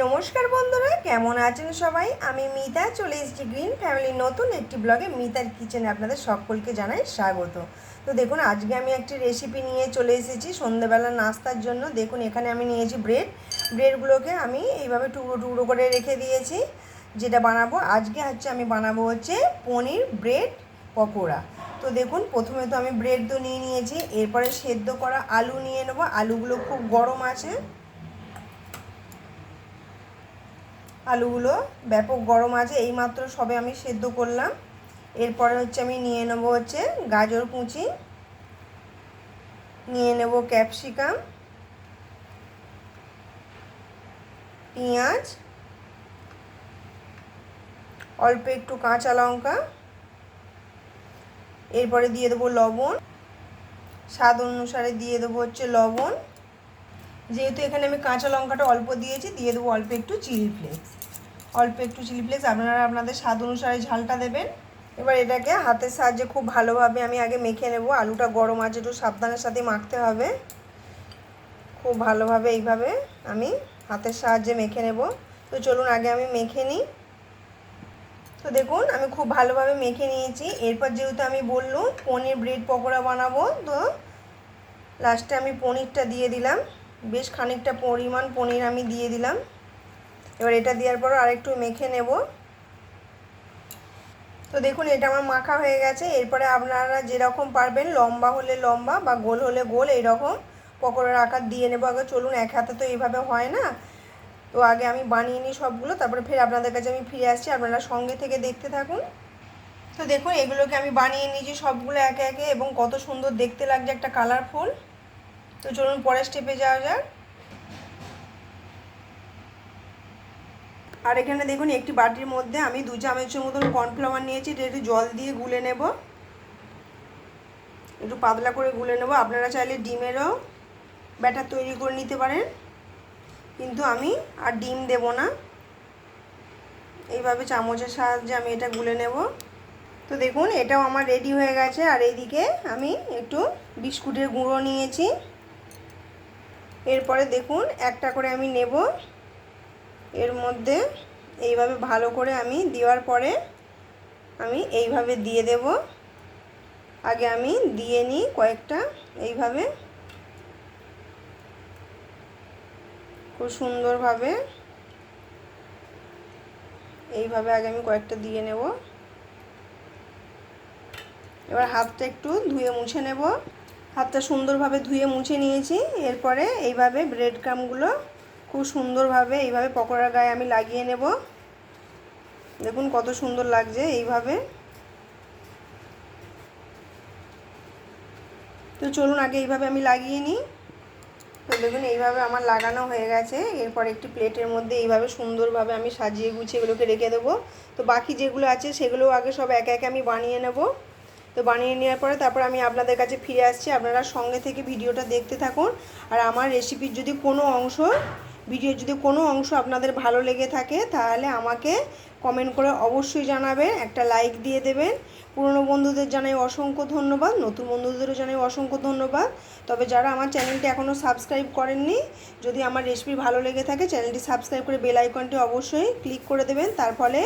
নমস্কার বন্ধুরা, কেমন আছেন সবাই? আমি মিতা, চলে এসেছি গ্রিন ফ্যামিলির নতুন একটি ব্লগে মিতার কিচেনে আপনাদের সকলকে জানাই স্বাগত। তো দেখুন, আজকে আমি একটি রেসিপি নিয়ে চলে এসেছি সন্ধ্যেবেলা নাস্তার জন্য। দেখুন, এখানে আমি নিয়েছি ব্রেড ব্রেডগুলোকে আমি এইভাবে টুকরো টুকরো করে রেখে দিয়েছি, যেটা বানাবো। আজকে হচ্ছে আমি বানাবো হচ্ছে পনির ব্রেড পকোড়া। তো দেখুন, প্রথমে তো আমি ব্রেড তো নিয়ে নিয়েছি, এরপরে সেদ্ধ করা আলু নিয়ে নেব। আলুগুলো খুব গরম আছে। আলুগুলো ব্যাপক গরম আছে, এইমাত্র সবে আমি সেদ্ধ করলাম। এরপরে হচ্ছে আমি নিয়ে নেব হচ্ছে গাজর কুচি, নিয়ে নেব ক্যাপসিকাম, পেঁয়াজ, অল্প একটু কাঁচা লঙ্কা, এরপরে দিয়ে দেবো লবণ, স্বাদ অনুসারে দিয়ে দেবো হচ্ছে লবণ। যেহেতু এখানে আমি কাঁচা লঙ্কাটা অল্প দিয়েছি, দিয়ে দেবো অল্প একটু চিলি ফ্লেক্স। অল্প একটু চিলি ফ্লেক্স, আপনারা আপনাদের স্বাদ অনুসারে ঝালটা দেবেন। এবার এটাকে হাতের সাহায্যে খুব ভালোভাবে আমি আগে মেখে নেব। আলুটা গরম আছে, একটু সাবধানের সাথে মাখতে হবে। খুব ভালোভাবে এইভাবে আমি হাতের সাহায্যে মেখে নেব। তো চলুন আগে আমি মেখে নিই। তো দেখুন, আমি খুব ভালোভাবে মেখে নিয়েছি। এরপর যেহেতু আমি বললুম, পনির ব্রেড পকোড়া বানাবো, তো লাস্টে আমি পনিরটা দিয়ে দিলাম। বেশ খানিকটা পরিমাণ পনির আমি দিয়ে দিলাম। এবার এটা দেওয়ার পর আরেকটু মেখে নেব। তো দেখুন, এটা আমার মাখা হয়ে গেছে। এরপরে আপনারা যেরকম পারবেন, লম্বা হলে লম্বা বা গোল হলে গোল, এইরকম পকোড়ার আকার দিয়ে নেব। আগে চলুন, এক হাতে তো এইভাবে হয় না। তো আগে আমি বানিয়ে নিই সবগুলো, তারপরে ফের আপনাদের কাছে আমি ফিরে আসছি। আপনারা সঙ্গে থেকে দেখতে থাকুন। তো দেখুন, এগুলোকে আমি বানিয়ে নিয়েছি সবগুলো একে একে, এবং কত সুন্দর দেখতে লাগছে একটা কালারফুল তো চলুন পরের স্টেপে যাওয়া যাক। আর এখানে দেখুন, একটি বাটির মধ্যে আমি দু চামচের মতন কর্নফ্লাওয়ার নিয়েছি, এটা একটু জল দিয়ে গুলে নেব। একটু পাতলা করে গুলে নেব। আপনারা চাইলে ডিমেরও ব্যাটার তৈরি করে নিতে পারেন। কিন্তু আমি আর ডিম দেব না। এইভাবে চামচের সাহায্যে আমি এটা গুলে নেব। তো দেখুন, এটাও আমার রেডি হয়ে গেছে। আর এইদিকে আমি একটু বিস্কুটের গুঁড়ো নিয়েছি। এরপরে দেখুন, একটা করে আমি নেব। এর মধ্যে এইভাবে ভালো করে আমি দেওয়ার পরে আমি এইভাবে দিয়ে দেব। আগে আমি দিয়ে নিই কয়েকটা, এইভাবে। খুব সুন্দরভাবে। এইভাবে আগে আমি কয়েকটা দিয়ে নেব। এবার হাতটা একটু ধুয়ে মুছে নেব। হাতটা সুন্দরভাবে ধুয়ে মুছে নিয়েছি। এরপরে এইভাবে ব্রেড ক্রামগুলো খুব সুন্দরভাবে এইভাবে পকোড়ার গায়ে আমি লাগিয়ে নেব। দেখুন কত সুন্দর লাগছে এইভাবে। তো চলুন আগে এইভাবে আমি লাগিয়ে নিই। তো দেখুন এইভাবে আমার লাগানো হয়ে গেছে। এরপর একটি প্লেটের মধ্যে এইভাবে সুন্দরভাবে আমি সাজিয়ে গুছিয়ে এগুলোকে রেখে দেবো। তো বাকি যেগুলো আছে সেগুলো আগে সব একে একে আমি বানিয়ে নেব। তো বানিয়ে নেওয়ার পরে তারপর আমি আপনাদের কাছে ফিরে আসছি। আপনারা সঙ্গে থেকে ভিডিওটা দেখতে থাকুন। আর আমার রেসিপির যদি কোনো অংশ ভিডিওর যদি কোনো অংশ আপনাদের ভালো লেগে থাকে, তাহলে আমাকে কমেন্ট করে অবশ্যই জানাবেন। একটা লাইক দিয়ে দেবেন। পুরনো বন্ধুদের জানাই অসংখ্য ধন্যবাদ। নতুন বন্ধুদেরও জানাই অসংখ্য ধন্যবাদ। তবে যারা আমার চ্যানেলটি এখনও সাবস্ক্রাইব করেননি, যদি আমার রেসিপি ভালো লেগে থাকে চ্যানেলটি সাবস্ক্রাইব করে বেল আইকনটি অবশ্যই ক্লিক করে দেবেন। তার ফলে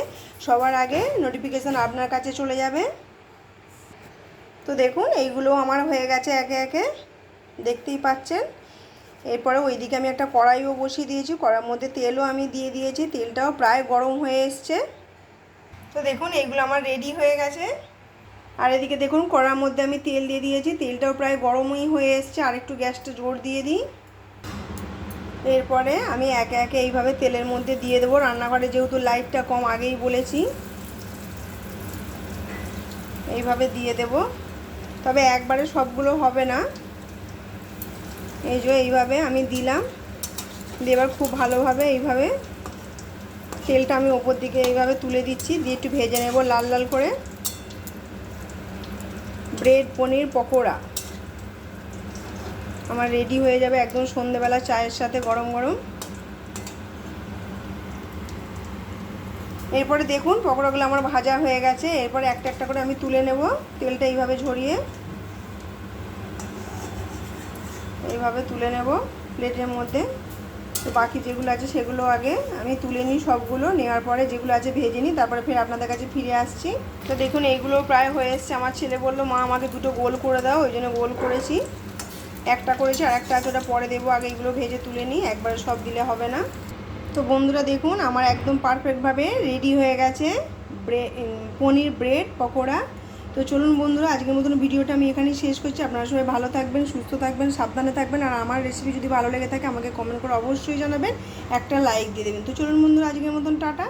সবার আগে নোটিফিকেশান আপনার কাছে চলে যাবে। তো দেখুন, এইগুলো আমার হয়ে গেছে একে একে। দেখতেই পাচ্ছেন। এরপরে ওইদিকে আমি একটা কড়াইও বসিয়ে দিয়েছি। কড়ার মধ্যে তেলও আমি দিয়ে দিয়েছি। তেলটাও প্রায় গরম হয়ে এসছে। তো দেখুন, এইগুলো আমার রেডি হয়ে গেছে। আর এদিকে দেখুন, কড়ার মধ্যে আমি তেল দিয়ে দিয়েছি। তেলটাও প্রায় গরমই হয়ে এসছে। আর একটু গ্যাসটা জোর দিয়ে দিই। এরপরে আমি একে একে এইভাবে তেলের মধ্যে দিয়ে দেবো। রান্নাঘরে যেহেতু লাইটটা কম আগেই বলেছি, এইভাবে দিয়ে দেব। তবে একবারে সবগুলো হবে না। এই যে এইভাবে আমি দিলাম। দিয়ে এবার খুব ভালোভাবে এইভাবে তেলটা আমি ওপর দিকে এইভাবে তুলে দিচ্ছি। দিয়ে একটু ভেজে নেব লাল লাল করে। ব্রেড, পনির, পকোড়া। আমার রেডি হয়ে যাবে একদম সন্ধেবেলা চায়ের সাথে গরম গরম। এরপরে দেখুন পকোড়াগুলো আমার ভাজা হয়ে গেছে। এরপরে একটা একটা করে আমি তুলে নেব, তেলটা এইভাবে ঝরিয়ে। এইভাবে তুলে নেব প্লেটের মধ্যে। তো বাকি যেগুলো আছে সেগুলো আগে আমি তুলে নিই সবগুলো, নেওয়ার পরে যেগুলো আছে ভেজে নিই, তারপরে ফের আপনাদের কাছে ফিরে আসছি। তো দেখুন এইগুলো প্রায় হয়ে এসছে। আমার ছেলে বলল, মা, আমাকে দুটো গোল করে দাও। ওই জন্য গোল করেছি। একটা করেছি আর একটা আছে, ওটা পরে দেবো। আগে এগুলো ভেজে তুলে নিই, একবারে সব দিলে হবে না। তো বন্ধুরা দেখুন, আমার একদম পারফেক্টভাবে রেডি হয়ে গেছে পনির ব্রেড পকোড়া। তো চলুন বন্ধুরা, আজকের মতন ভিডিওটা আমি এখানেই শেষ করছি। আপনারা সবাই ভালো থাকবেন, সুস্থ থাকবেন, সাবধানে থাকবেন। আর আমার রেসিপি যদি ভালো লেগে থাকে, আমাকে কমেন্ট করে অবশ্যই জানাবেন। একটা লাইক দিয়ে দেবেন। তো চলুন বন্ধুরা, আজকের মতন টাটা।